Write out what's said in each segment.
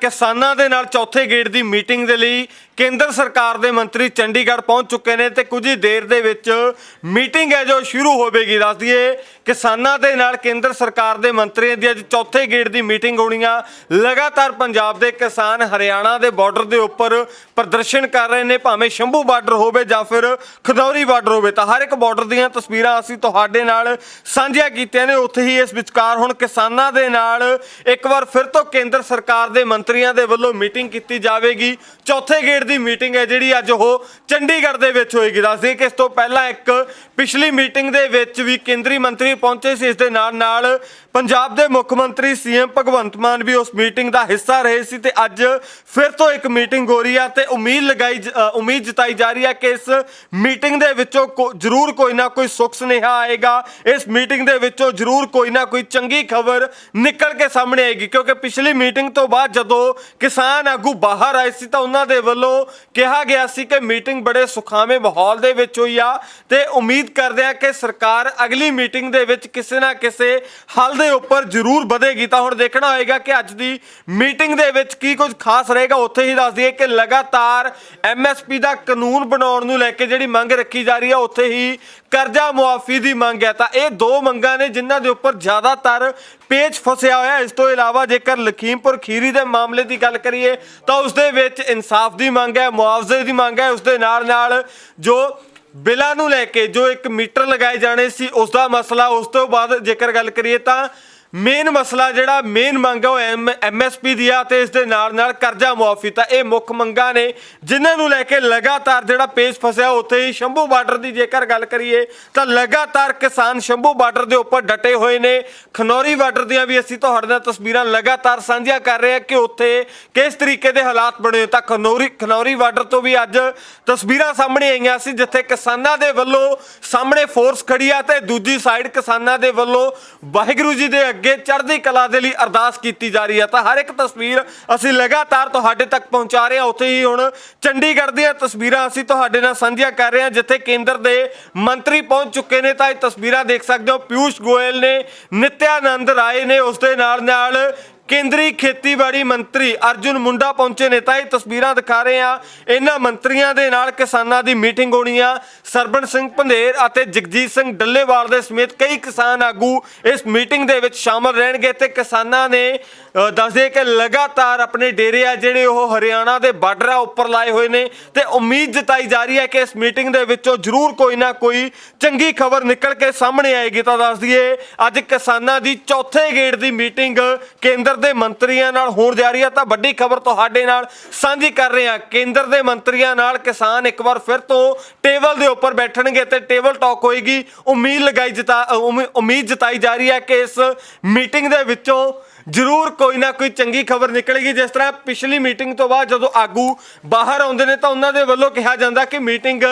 ਕਿਸਾਨਾਂ ਦੇ ਨਾਲ ਚੌਥੇ ਗੇੜ ਦੀ ਮੀਟਿੰਗ ਦੇ ਲਈ ਕੇਂਦਰ ਸਰਕਾਰ ਦੇ ਮੰਤਰੀ ਚੰਡੀਗੜ੍ਹ ਪਹੁੰਚ ਚੁੱਕੇ ਨੇ ਤੇ ਕੁਝ ਹੀ ਦੇਰ ਦੇ ਵਿੱਚ ਮੀਟਿੰਗ ਹੈ ਜੋ ਸ਼ੁਰੂ ਹੋਵੇਗੀ। ਦੱਸ ਦਈਏ, ਕਿਸਾਨਾਂ ਦੇ ਨਾਲ ਕੇਂਦਰ ਸਰਕਾਰ ਦੇ ਮੰਤਰੀਆਂ ਦੀ ਅੱਜ ਚੌਥੇ ਗੇੜ ਦੀ ਮੀਟਿੰਗ ਹੋਣੀ ਆ ਲਗਾਤਾਰ ਪੰਜਾਬ ਦੇ ਕਿਸਾਨ ਹਰਿਆਣਾ ਦੇ ਬਾਰਡਰ ਦੇ ਉੱਪਰ ਪ੍ਰਦਰਸ਼ਨ ਕਰ ਰਹੇ ਨੇ, ਭਾਵੇਂ ਸ਼ੰਭੂ ਬਾਰਡਰ ਹੋਵੇ ਜਾਂ ਫਿਰ ਖਦੌਰੀ ਬਾਰਡਰ ਹੋਵੇ। ਤਾਂ ਹਰ ਇੱਕ ਬਾਰਡਰ ਦੀਆਂ ਤਸਵੀਰਾਂ ਅਸੀਂ ਤੁਹਾਡੇ ਨਾਲ ਸਾਂਝੀਆਂ ਕੀਤੀਆਂ ਨੇ। ਉੱਥੇ ਹੀ ਇਸ ਵਿਚਕਾਰ ਹੁਣ ਕਿਸਾਨਾਂ ਦੇ ਨਾਲ ਇੱਕ ਵਾਰ ਫਿਰ ਤੋਂ ਕੇਂਦਰ ਸਰਕਾਰ ਦੇ ਮੰਤਰੀਆਂ ਦੇ ਵੱਲੋਂ ਮੀਟਿੰਗ ਕੀਤੀ ਜਾਵੇਗੀ। ਚੌਥੇ ਗੇੜ ਦੀ ਮੀਟਿੰਗ ਹੈ ਜਿਹੜੀ ਅੱਜ ਉਹ ਚੰਡੀਗੜ੍ਹ ਦੇ ਵਿੱਚ ਹੋਏਗੀ। ਦੱਸਦੇ ਕਿ ਇਸ ਤੋਂ ਪਹਿਲਾਂ ਇੱਕ ਪਿਛਲੀ ਮੀਟਿੰਗ ਦੇ ਵਿੱਚ ਵੀ ਕੇਂਦਰੀ ਮੰਤਰੀ ਪਹੁੰਚੇ ਸੀ। ਇਸ ਦੇ ਨਾਲ ਨਾਲ ਪੰਜਾਬ ਦੇ ਮੁੱਖ ਮੰਤਰੀ ਸੀਐਮ ਭਗਵੰਤ ਮਾਨ ਵੀ ਉਸ ਮੀਟਿੰਗ ਦਾ ਹਿੱਸਾ ਰਹੇ ਸੀ ਤੇ ਅੱਜ ਫਿਰ ਤੋਂ ਇੱਕ ਮੀਟਿੰਗ ਹੋ ਰਹੀ ਹੈ ਤੇ ਉਮੀਦ ਲਗਾਈ ਉਮੀਦ ਜਤਾਈ ਜਾ ਰਹੀ ਹੈ ਕਿ ਇਸ ਮੀਟਿੰਗ ਦੇ ਵਿੱਚੋਂ ਕੋ- ਜ਼ਰੂਰ ਕੋਈ ਨਾ ਕੋਈ ਸੁੱਖ ਸੁਨੇਹਾ ਆਏਗਾ। ਇਸ ਮੀਟਿੰਗ ਦੇ ਵਿੱਚੋਂ ਜ਼ਰੂਰ ਕੋਈ ਨਾ ਕੋਈ ਚੰਗੀ ਖਬਰ ਨਿਕਲ ਕੇ ਸਾਹਮਣੇ ਆਏਗੀ। ਕਿਉਂਕਿ ਪਿਛਲੀ ਮੀਟਿੰਗ ਤੋਂ ਬਾਅਦ ਜਦੋਂ ਕਿਸਾਨ ਆਗੂ ਬਾਹਰ ਆਏ ਸੀ ਤਾਂ ਉਹਨਾਂ ਦੇ ਵੱਲੋਂ ਕਿਹਾ ਗਿਆ ਸੀ ਕਿ ਮੀਟਿੰਗ ਬੜੇ ਸੁਖਾਵੇਂ ਮਾਹੌਲ ਦੇ ਵਿੱਚ ਹੋਈ ਆ ਤੇ ਉਮੀਦ ਕਰਦੇ ਆ ਕਿ ਸਰਕਾਰ ਅਗਲੀ ਮੀਟਿੰਗ ਦੇ ਵਿੱਚ ਕਿਸੇ ਨਾ ਕਿਸੇ ਹੱਲ ਦੇ ਉੱਪਰ ਜ਼ਰੂਰ ਵਧੇਗੀ। ਤਾਂ ਹੁਣ ਦੇਖਣਾ ਹੋਏਗਾ ਕਿ ਅੱਜ ਦੀ ਮੀਟਿੰਗ ਦੇ ਵਿੱਚ ਕੀ ਕੁਝ ਖਾਸ ਰਹੇਗਾ। ਉੱਥੇ ਹੀ ਦੱਸ ਦਈਏ ਕਿ ਲਗਾਤਾਰ ਐਮਐਸਪੀ ਦਾ ਕਾਨੂੰਨ ਬਣਾਉਣ ਨੂੰ ਲੈ ਕੇ ਜਿਹੜੀ ਮੰਗ ਰੱਖੀ ਜਾ ਰਹੀ ਹੈ ਉੱਥੇ ਹੀ ਕਰਜ਼ਾ ਮੁਆਫੀ ਦੀ ਮੰਗ ਹੈ ਤਾਂ ਇਹ ਦੋ ਮੰਗਾਂ ਨੇ ਜਿਨ੍ਹਾਂ ਦੇ ਉੱਪਰ ਜ਼ਿਆਦਾਤਰ ਪੇਚ ਫਸਿਆ ਹੋਇਆ। ਇਸ ਤੋਂ ਇਲਾਵਾ ਜੇਕਰ ਲਖੀਮਪੁਰ ਖੀਰੀ ਦੇ ਮਾਮਲੇ ਦੀ ਗੱਲ ਕਰੀਏ ਤਾਂ ਉਸ ਦੇ ਵਿੱਚ ਇਨਸਾਫ ਦੀ ਮੰਗ ਹੈ, ਮੁਆਵਜ਼ੇ ਦੀ ਮੰਗ ਹੈ ਉਸ ਦੇ ਨਾਲ ਨਾਲ ਜੋ ਬਿੱਲਾਂ ਨੂੰ ਲੈ ਕੇ ਜੋ ਇੱਕ ਮੀਟਰ ਲਗਾਏ ਜਾਣੇ ਸੀ ਉਸ ਦਾ ਮਸਲਾ ਉਸ ਤੋਂ ਬਾਅਦ ਜੇਕਰ ਗੱਲ ਕਰੀਏ ਤਾਂ ਮੇਨ ਮਸਲਾ ਜਿਹੜਾ ਮੇਨ ਮੰਗ ਹੈ ਉਹ ਐਮਐਸਪੀ ਦੀ ਆ ਤੇ ਇਸ ਦੇ ਨਾਲ ਨਾਲ ਕਰਜ਼ਾ ਮੁਆਫੀ ਤਾਂ ਇਹ ਮੁੱਖ ਮੰਗਾਂ ਨੇ, ਜਿਨ੍ਹਾਂ ਨੂੰ ਲੈ ਕੇ ਲਗਾਤਾਰ ਜਿਹੜਾ ਪੇਜ ਫਸਿਆ ਉੱਥੇ ਹੀ ਸ਼ੰਭੂ ਬਾਰਡਰ ਦੀ ਜੇਕਰ ਗੱਲ ਕਰੀਏ, ਤਾਂ ਲਗਾਤਾਰ ਕਿਸਾਨ ਸ਼ੰਭੂ ਬਾਰਡਰ ਦੇ ਉੱਪਰ ਡਟੇ ਹੋਏ ਨੇ ਖਨੌਰੀ ਬਾਰਡਰ ਦੀਆਂ ਵੀ ਅਸੀਂ ਤੁਹਾਡੇ ਨਾਲ ਤਸਵੀਰਾਂ ਲਗਾਤਾਰ ਸਾਂਝੀਆਂ ਕਰ ਰਹੇ ਹਾਂ ਕਿ ਉੱਥੇ ਕਿਸ ਤਰੀਕੇ ਦੇ ਹਾਲਾਤ ਬਣੇ ਹੋਏ। ਤਾਂ ਖਨੌਰੀ ਖਨੌਰੀ ਬਾਰਡਰ ਤੋਂ ਵੀ ਅੱਜ ਤਸਵੀਰਾਂ ਸਾਹਮਣੇ ਆਈਆਂ ਸੀ, ਜਿੱਥੇ ਕਿਸਾਨਾਂ ਦੇ ਵੱਲੋਂ ਸਾਹਮਣੇ ਫੋਰਸ ਖੜੀ ਆ ਤੇ ਦੂਜੀ ਸਾਈਡ ਕਿਸਾਨਾਂ ਦੇ ਵੱਲੋਂ ਵਾਹਿਗੁਰੂ ਜੀ ਦੇ ਅੱਗੇ ਚੜ੍ਹਦੀ ਕਲਾ ਦੇ ਲਈ ਅਰਦਾਸ ਕੀਤੀ ਜਾ ਰਹੀ ਹੈ। ਤਾਂ ਹਰ ਇੱਕ ਤਸਵੀਰ ਅਸੀਂ ਲਗਾਤਾਰ ਤੁਹਾਡੇ ਤੱਕ ਪਹੁੰਚਾ ਰਹੇ ਹਾਂ। ਉੱਥੇ ਹੀ ਹੁਣ ਚੰਡੀਗੜ੍ਹ ਦੀਆਂ ਤਸਵੀਰਾਂ ਅਸੀਂ ਤੁਹਾਡੇ ਨਾਲ ਸਾਂਝੀਆਂ ਕਰ ਰਹੇ ਹਾਂ, ਜਿੱਥੇ ਕੇਂਦਰ ਦੇ ਮੰਤਰੀ ਪਹੁੰਚ ਚੁੱਕੇ ਨੇ। ਤਾਂ ਇਹ ਤਸਵੀਰਾਂ ਦੇਖ ਸਕਦੇ ਹੋ। ਪਿਊਸ਼ ਗੋਇਲ ਨੇ, ਨਿਤਿਆਨੰਦ ਰਾਏ ਨੇ ਉਸ ਦੇ ਨਾਲ ਨਾਲ ਕੇਂਦਰੀ ਖੇਤੀਬਾੜੀ ਮੰਤਰੀ ਅਰਜੁਨ ਮੁੰਡਾ ਪਹੁੰਚੇ ਨੇ ਤਾਂ ਇਹ ਤਸਵੀਰਾਂ ਦਿਖਾ ਰਹੇ ਆ ਇਹਨਾਂ ਮੰਤਰੀਆਂ ਦੇ ਨਾਲ ਕਿਸਾਨਾਂ ਦੀ ਮੀਟਿੰਗ ਹੋਣੀ ਆ। ਸਰਬਣ ਸਿੰਘ ਪੰਧੇਰ ਅਤੇ ਜਗਜੀਤ ਸਿੰਘ ਡੱਲੇਵਾਲ ਦੇ ਸਮੇਤ ਕਈ ਕਿਸਾਨ ਆਗੂ ਇਸ ਮੀਟਿੰਗ ਦੇ ਵਿੱਚ ਸ਼ਾਮਲ ਰਹਿਣਗੇ ਤੇ ਕਿਸਾਨਾਂ ਨੇ ਦੱਸਦੇ ਕਿ ਲਗਾਤਾਰ ਆਪਣੇ ਡੇਰੇ ਆ ਜਿਹੜੇ ਉਹ ਹਰਿਆਣਾ ਦੇ ਬਾਰਡਰਾਂ ਉੱਪਰ ਲਾਏ ਹੋਏ ਨੇ ਤੇ ਉਮੀਦ ਜਤਾਈ ਜਾ ਰਹੀ ਹੈ ਕਿ ਇਸ ਮੀਟਿੰਗ ਦੇ ਵਿੱਚੋਂ ਜ਼ਰੂਰ ਕੋਈ ਨਾ ਕੋਈ ਚੰਗੀ ਖਬਰ ਨਿਕਲ ਕੇ ਸਾਹਮਣੇ ਆਏਗੀ। ਤਾਂ ਦੱਸ ਦਈਏ, ਅੱਜ ਕਿਸਾਨਾਂ ਦੀ ਚੌਥੇ ਗੇੜ ਦੀ ਮੀਟਿੰਗ ਕੇਂਦਰ ਦੇ ਮੰਤਰੀਆਂ ਨਾਲ ਹੋਣ ਜਾ ਰਹੀ ਹੈ ਤਾਂ ਵੱਡੀ ਖਬਰ ਤੁਹਾਡੇ ਨਾਲ ਸਾਂਝੀ ਕਰ ਰਹੇ ਹਾਂ। ਕੇਂਦਰ ਦੇ ਮੰਤਰੀਆਂ ਨਾਲ ਕਿਸਾਨ ਇੱਕ ਵਾਰ ਫਿਰ ਤੋਂ ਟੇਬਲ ਦੇ ਉੱਪਰ ਬੈਠਣਗੇ ਤੇ ਟੇਬਲ ਟਾਕ ਹੋਏਗੀ। ਉਮੀਦ ਲਗਾਈ ਜਤਾ ਉਮੀਦ ਜਤਾਈ ਜਾ ਰਹੀ ਹੈ ਕਿ ਇਸ ਮੀਟਿੰਗ ਦੇ ਵਿੱਚੋਂ ਜ਼ਰੂਰ ਕੋਈ ਨਾ ਕੋਈ ਚੰਗੀ ਖਬਰ ਨਿਕਲੇਗੀ। ਜਿਸ ਤਰ੍ਹਾਂ ਪਿਛਲੀ ਮੀਟਿੰਗ ਤੋਂ ਬਾਅਦ ਜਦੋਂ ਆਗੂ ਬਾਹਰ ਆਉਂਦੇ ਨੇ, ਤਾਂ ਉਹਨਾਂ ਦੇ ਵੱਲੋਂ ਕਿਹਾ ਜਾਂਦਾ ਕਿ ਮੀਟਿੰਗ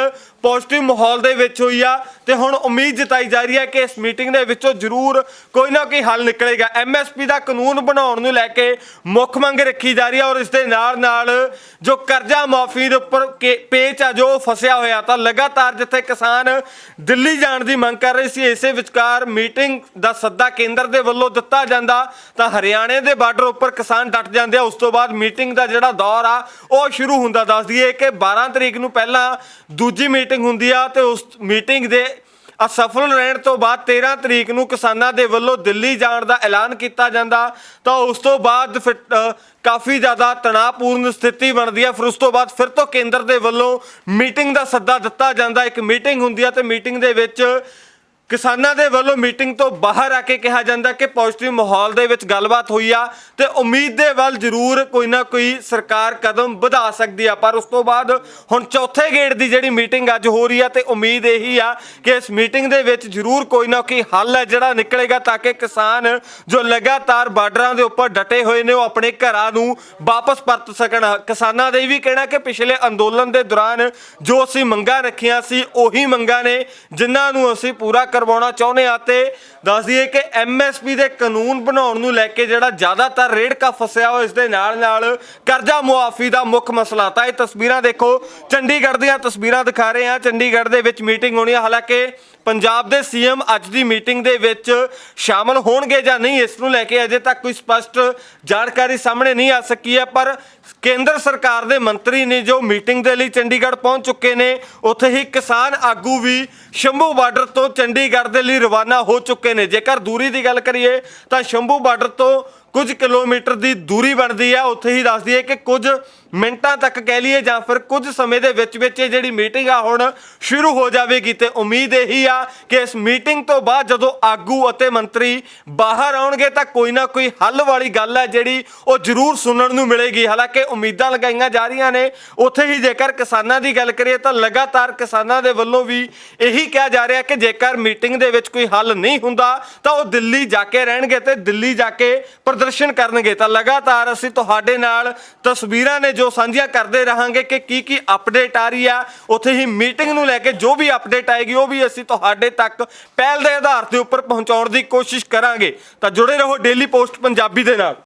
ਪੋਜ਼ਿਟਿਵ ਮਾਹੌਲ ਦੇ ਵਿੱਚ ਹੋਈ ਆ। ਤੇ ਹੁਣ ਉਮੀਦ ਜਤਾਈ ਜਾ ਰਹੀ ਹੈ ਕਿ ਇਸ ਮੀਟਿੰਗ ਦੇ ਵਿੱਚੋਂ ਜ਼ਰੂਰ ਕੋਈ ਨਾ ਕੋਈ ਹੱਲ ਨਿਕਲੇਗਾ। ਐਮਐਸਪੀ ਦਾ ਕਾਨੂੰਨ ਬਣਾਉਣ ਨੂੰ ਲੈ ਕੇ ਮੁੱਖ ਮੰਗ ਰੱਖੀ ਜਾ ਰਹੀ ਹੈ ਔਰ ਇਸ ਦੇ ਨਾਲ ਨਾਲ ਜੋ ਕਰਜ਼ਾ ਮਾਫੀ ਦੇ ਉੱਪਰ ਕੇ- ਪੇਚ ਆ, ਜੋ ਫਸਿਆ ਹੋਇਆ, ਤਾਂ ਲਗਾਤਾਰ ਜਿੱਥੇ ਕਿਸਾਨ ਦਿੱਲੀ ਜਾਣ ਦੀ ਮੰਗ ਕਰ ਰਹੇ ਸੀ, ਇਸੇ ਵਿਚਕਾਰ ਮੀਟਿੰਗ ਦਾ ਸੱਦਾ ਕੇਂਦਰ ਦੇ ਵੱਲੋਂ ਦਿੱਤਾ ਜਾਂਦਾ, ਤਾਂ ਹਰਿਆਣੇ ਦੇ ਬਾਰਡਰ ਉੱਪਰ ਕਿਸਾਨ ਡਟ ਜਾਂਦੇ ਆ। ਉਸ ਤੋਂ ਬਾਅਦ ਮੀਟਿੰਗ ਦਾ ਜਿਹੜਾ ਦੌਰ ਆ, ਉਹ ਸ਼ੁਰੂ ਹੁੰਦਾ ਦੱਸ ਦਈਏ ਕਿ 12 ਤਰੀਕ ਨੂੰ ਪਹਿਲਾਂ ਦੂਜੀ ਮੀਟਿੰਗ ਹੁੰਦੀ ਆ ਤੇ ਉਸ ਮੀਟਿੰਗ ਦੇ ਅਸਫਲ ਰਹਿਣ ਤੋਂ ਬਾਅਦ 13 ਤਰੀਕ ਨੂੰ ਕਿਸਾਨਾਂ ਦੇ ਵੱਲੋਂ ਦਿੱਲੀ ਜਾਣ ਦਾ ਐਲਾਨ ਕੀਤਾ ਜਾਂਦਾ, ਤਾਂ ਉਸ ਤੋਂ ਬਾਅਦ ਫਿਰ ਕਾਫੀ ਜ਼ਿਆਦਾ ਤਣਾਅਪੂਰਨ ਸਥਿਤੀ ਬਣਦੀ ਹੈ। ਫਿਰ ਉਸ ਤੋਂ ਬਾਅਦ ਫਿਰ ਤੋਂ ਕੇਂਦਰ ਦੇ ਵੱਲੋਂ ਮੀਟਿੰਗ ਦਾ ਸੱਦਾ ਦਿੱਤਾ ਜਾਂਦਾ। ਇੱਕ ਮੀਟਿੰਗ ਹੁੰਦੀ ਹੈ ਤੇ ਮੀਟਿੰਗ ਦੇ ਵਿੱਚ ਕਿਸਾਨਾਂ ਦੇ ਵੱਲੋਂ ਮੀਟਿੰਗ ਤੋਂ ਬਾਹਰ ਆ ਕੇ ਕਿਹਾ ਜਾਂਦਾ ਕਿ ਪੋਜ਼ਿਟਿਵ ਮਾਹੌਲ ਦੇ ਵਿੱਚ ਗੱਲਬਾਤ ਹੋਈ ਆ ਤੇ ਉਮੀਦ ਦੇ ਵੱਲ ਜ਼ਰੂਰ ਕੋਈ ਨਾ ਕੋਈ ਸਰਕਾਰ ਕਦਮ ਵਧਾ ਸਕਦੀ ਆ। ਪਰ ਉਸ ਤੋਂ ਬਾਅਦ ਹੁਣ ਚੌਥੇ ਗੇੜ ਦੀ ਜਿਹੜੀ ਮੀਟਿੰਗ ਅੱਜ ਹੋ ਰਹੀ ਆ ਤੇ ਉਮੀਦ ਇਹੀ ਆ ਕਿ ਇਸ ਮੀਟਿੰਗ ਦੇ ਵਿੱਚ ਜ਼ਰੂਰ ਕੋਈ ਨਾ ਕੋਈ ਹੱਲ ਹੈ ਜਿਹੜਾ ਨਿਕਲੇਗਾ ਤਾਂ ਕਿ ਕਿਸਾਨ ਜੋ ਲਗਾਤਾਰ ਬਾਰਡਰਾਂ ਦੇ ਉੱਪਰ ਡਟੇ ਹੋਏ ਨੇ ਉਹ ਆਪਣੇ ਘਰਾਂ ਨੂੰ ਵਾਪਸ ਪਰਤ ਸਕਣ। ਕਿਸਾਨਾਂ ਦਾ ਇਹ ਵੀ ਕਹਿਣਾ ਕਿ ਪਿਛਲੇ ਅੰਦੋਲਨ ਦੇ ਦੌਰਾਨ ਜੋ ਅਸੀਂ ਮੰਗਾਂ ਰੱਖੀਆਂ ਸੀ ਉਹੀ ਮੰਗਾਂ ਨੇ ਜਿਨ੍ਹਾਂ ਨੂੰ ਅਸੀਂ ਪੂਰਾ ਕਰਵਾਉਣਾ ਚਾਹੁੰਦੇ ਆ ਤੇ ਦੱਸ ਦਈਏ ਕਿ ਐਮਐਸਪੀ ਦੇ ਕਾਨੂੰਨ ਬਣਾਉਣ ਨੂੰ ਲੈ ਕੇ ਜਿਹੜਾ ਜ਼ਿਆਦਾਤਰ ਰੇੜਕਾ ਫਸਿਆ ਹੋਇਆ, ਇਸ ਦੇ ਨਾਲ ਨਾਲ ਕਰਜ਼ਾ ਮੁਆਫੀ ਦਾ ਮੁੱਖ ਮਸਲਾ ਤਾਂ ਇਹ ਤਸਵੀਰਾਂ ਦੇਖੋ। ਚੰਡੀਗੜ੍ਹ ਦੀਆਂ ਤਸਵੀਰਾਂ ਦਿਖਾ ਰਹੇ ਹਾਂ। ਚੰਡੀਗੜ੍ਹ ਦੇ ਵਿੱਚ ਮੀਟਿੰਗ ਹੋਣੀ ਹੈ ਹਾਲਾਂਕਿ ਪੰਜਾਬ ਦੇ ਸੀਐਮ ਅੱਜ ਦੀ ਮੀਟਿੰਗ ਦੇ ਵਿੱਚ ਸ਼ਾਮਲ ਹੋਣਗੇ ਜਾਂ ਨਹੀਂ, ਇਸ ਨੂੰ ਲੈ ਕੇ ਅਜੇ ਤੱਕ ਕੋਈ ਸਪਸ਼ਟ ਜਾਣਕਾਰੀ ਸਾਹਮਣੇ ਨਹੀਂ ਆ ਸਕੀ ਹੈ, ਪਰ ਕੇਂਦਰ ਸਰਕਾਰ ਦੇ ਮੰਤਰੀ ਨੇ ਜੋ ਮੀਟਿੰਗ ਦੇ ਲਈ ਚੰਡੀਗੜ੍ਹ ਪਹੁੰਚ ਚੁੱਕੇ ਨੇ, ਉੱਥੇ ਹੀ ਕਿਸਾਨ ਆਗੂ ਵੀ ਸ਼ੰਭੂ ਬਾਰਡਰ ਤੋਂ ਚੰਡੀਗੜ੍ਹ ਦੇ ਲਈ ਰਵਾਨਾ ਹੋ ਚੁੱਕੇ ਨੇ। ਜੇਕਰ ਦੂਰੀ ਦੀ ਗੱਲ ਕਰੀਏ, ਤਾਂ ਸ਼ੰਭੂ ਬਾਰਡਰ ਤੋਂ ਕੁਝ ਕਿਲੋਮੀਟਰ ਦੀ ਦੂਰੀ ਬਣਦੀ ਹੈ। ਉੱਥੇ ਹੀ ਦੱਸਦੀ ਹੈ ਕਿ ਕੁਝ ਮਿੰਟਾਂ ਤੱਕ ਕਹਿ ਲਈਏ ਜਾਂ ਫਿਰ ਕੁਝ ਸਮੇਂ ਦੇ ਵਿੱਚ ਵਿੱਚ ਇਹ ਜਿਹੜੀ ਮੀਟਿੰਗ ਆ ਹੁਣ ਸ਼ੁਰੂ ਹੋ ਜਾਵੇਗੀ ਤੇ ਉਮੀਦ ਇਹੀ ਆ ਕਿ ਇਸ ਮੀਟਿੰਗ ਤੋਂ ਬਾਅਦ ਜਦੋਂ ਆਗੂ ਅਤੇ ਮੰਤਰੀ ਬਾਹਰ ਆਉਣਗੇ ਤਾਂ ਕੋਈ ਨਾ ਕੋਈ ਹੱਲ ਵਾਲੀ ਗੱਲ ਹੈ ਜਿਹੜੀ ਉਹ ਜ਼ਰੂਰ ਸੁਣਨ ਨੂੰ ਮਿਲੇਗੀ। ਹਾਲਾਂਕਿ ਉਮੀਦਾਂ ਲਗਾਈਆਂ ਜਾ ਰਹੀਆਂ ਨੇ। ਉੱਥੇ ਹੀ ਜੇਕਰ ਕਿਸਾਨਾਂ ਦੀ ਗੱਲ ਕਰੀਏ ਤਾਂ ਲਗਾਤਾਰ ਕਿਸਾਨਾਂ ਦੇ ਵੱਲੋਂ ਵੀ ਇਹੀ ਕਿਹਾ ਜਾ ਰਿਹਾ ਕਿ ਜੇਕਰ ਮੀਟਿੰਗ ਦੇ ਵਿੱਚ ਕੋਈ ਹੱਲ ਨਹੀਂ ਹੁੰਦਾ ਤਾਂ ਉਹ ਦਿੱਲੀ ਜਾ ਕੇ ਰਹਿਣਗੇ ਤੇ ਦਿੱਲੀ ਜਾ ਕੇ ਪ੍ਰਦਰਸ਼ਨ ਕਰਨਗੇ। ਤਾਂ ਲਗਾਤਾਰ ਅਸੀਂ ਤੁਹਾਡੇ ਨਾਲ ਤਸਵੀਰਾਂ ਨੇ ਜੋ ਸਾਂਝੀਆਂ ਕਰਦੇ ਰਹਾਂਗੇ ਕਿ ਕੀ ਕੀ ਅਪਡੇਟ ਆ ਰਹੀ ਆ, ਉੱਥੇ ਹੀ ਮੀਟਿੰਗ ਨੂੰ ਲੈ ਕੇ ਜੋ ਵੀ ਅਪਡੇਟ ਆਏਗੀ, ਉਹ ਵੀ ਅਸੀਂ ਤੁਹਾਡੇ ਤੱਕ ਪਹਿਲ ਦੇ ਆਧਾਰ ਤੇ ਉੱਪਰ ਪਹੁੰਚਾਉਣ ਦੀ ਕੋਸ਼ਿਸ਼ ਕਰਾਂਗੇ। ਤਾਂ ਜੁੜੇ ਰਹੋ ਡੇਲੀ ਪੋਸਟ ਪੰਜਾਬੀ ਦੇ ਨਾਲ।